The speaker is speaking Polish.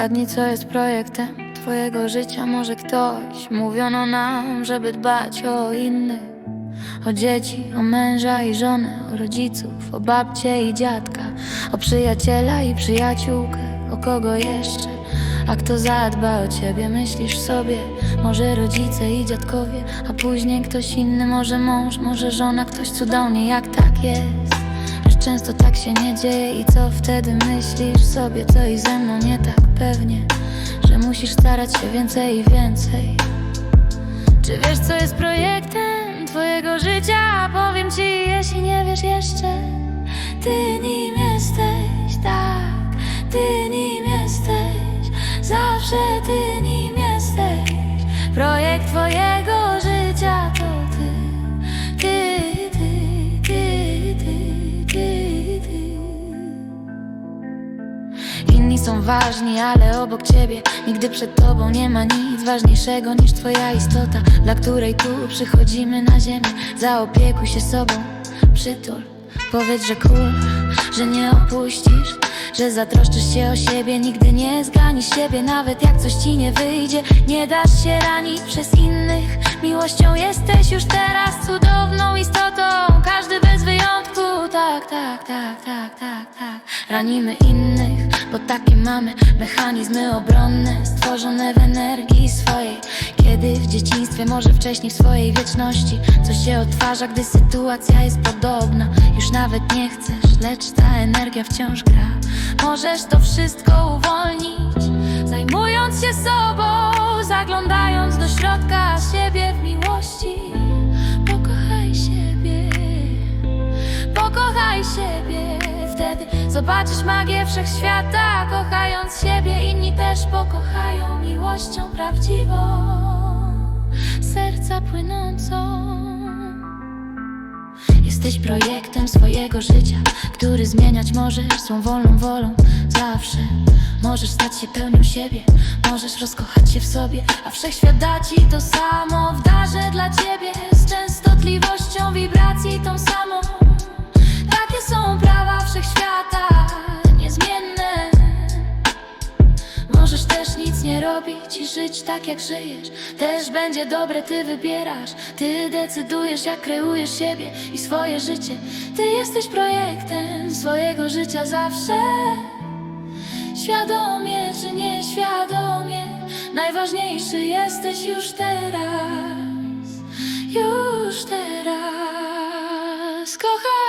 Zgadnij, co jest projektem Twojego życia, może ktoś. Mówiono nam, żeby dbać o innych O dzieci, o męża i żonę O rodziców, o babcię i dziadka O przyjaciela i przyjaciółkę O kogo jeszcze? A kto zadba o ciebie, myślisz sobie Może rodzice i dziadkowie A później ktoś inny, może mąż Może żona, ktoś cudownie, jak tak jest? Lecz często tak się nie dzieje i co wtedy myślisz sobie? Co i ze mną nie tak pewnie Że musisz starać się więcej i więcej. Czy wiesz co jest projektem twojego życia? Powiem ci jeśli nie wiesz jeszcze Ty nim jesteś, tak Ty nim jesteś Zawsze ty nim są ważni, ale obok ciebie Nigdy przed tobą nie ma nic ważniejszego niż twoja istota Dla której tu przychodzimy na ziemię. Zaopiekuj się sobą, przytul. Powiedz, że cool, że nie opuścisz Że zatroszczysz się o siebie, nigdy nie zganisz siebie Nawet jak coś ci nie wyjdzie. Nie dasz się ranić przez innych. Miłością jesteś już teraz cudowną istotą. Każdy bez wyjątku, tak, tak, tak, tak, tak, tak. Ranimy innych, bo takie mamy mechanizmy obronne Stworzone w energii swojej. Kiedy w dzieciństwie, może wcześniej w swojej wieczności Coś się odtwarza, gdy sytuacja jest podobna. Już nawet nie chcesz, lecz ta energia wciąż gra. Możesz to wszystko uwolnić Zajmując się sobą, zaglądając do środka siebie w miłości. Pokochaj siebie Pokochaj siebie, wtedy zobaczysz magię wszechświata. Kochając siebie, inni też pokochają miłością prawdziwą, serca płynącą. Jesteś projektem swojego życia, który zmieniać możesz swą wolną wolą zawsze. Możesz stać się pełnią siebie, możesz rozkochać się w sobie, a wszechświat da ci to samo w darze dla ciebie z częstotliwością wibracji tą samą. Takie są prawa robić i żyć tak jak żyjesz. Też będzie dobre, ty wybierasz. Ty decydujesz, jak kreujesz siebie i swoje życie. Ty jesteś projektem swojego życia zawsze. Świadomie czy nieświadomie, najważniejszy jesteś już teraz. Już teraz. Kochaj